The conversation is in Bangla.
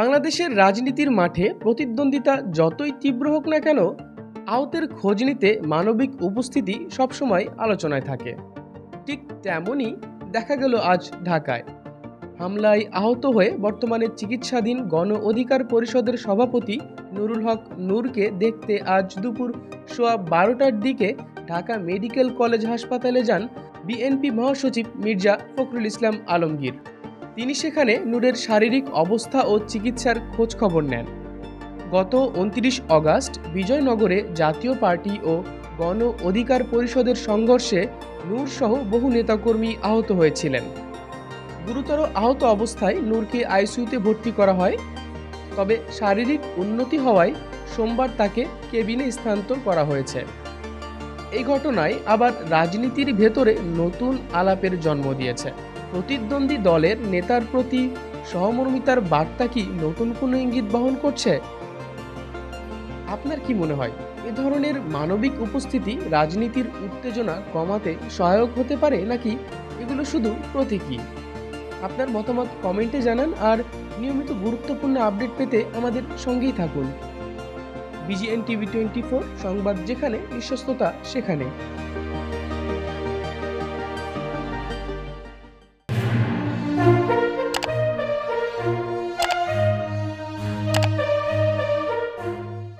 বাংলাদেশের রাজনীতির মাঠে প্রতিদ্বন্দ্বিতা যতই তীব্র হোক না কেন আহতের খোঁজ নিতে মানবিক উপস্থিতি সবসময় আলোচনায় থাকে। ঠিক তেমনই দেখা গেল আজ ঢাকায়। হামলায় আহত হয়ে বর্তমানে চিকিৎসাধীন গণ অধিকার পরিষদের সভাপতি নুরুল হক নূরকে দেখতে আজ দুপুর সোয়া বারোটার দিকে ঢাকা মেডিকেল কলেজ হাসপাতালে যান বিএনপি মহাসচিব মির্জা ফখরুল ইসলাম আলমগীর। তিনি সেখানে নূরের শারীরিক অবস্থা ও চিকিৎসার খোঁজ খবর নেন। গত উনত্রিশ অগাস্ট বিজয়নগরে জাতীয় পার্টি ও গণ অধিকার পরিষদের সংঘর্ষে নূর সহ বহু নেতাকর্মী আহত হয়েছিলেন। গুরুতর আহত অবস্থায় নূরকে আইসিইউতে ভর্তি করা হয়। তবে শারীরিক উন্নতি হওয়ায় সোমবার তাকে কেবিনে স্থানান্তর করা হয়েছে। এই ঘটনায় আবার রাজনীতির ভেতরে নতুন আলাপের জন্ম দিয়েছে। প্রতিদ্বন্দ্বী দলের নেতার প্রতি সহমর্মিতার বার্তা কি নতুন কোনো ইঙ্গিত বহন করছে? আপনার কি মনে হয়, এ ধরনের মানবিক উপস্থিতি রাজনীতির উত্তেজনা কমাতে সহায়ক হতে পারে নাকি এগুলো শুধু প্রতীকী? আপনার মতামত কমেন্টে জানান আর নিয়মিত গুরুত্বপূর্ণ আপডেট পেতে আমাদের সঙ্গেই থাকুন। বিজিএন টিভি টোয়েন্টি ফোর সংবাদ যেখানে, বিশ্বস্ততা সেখানে।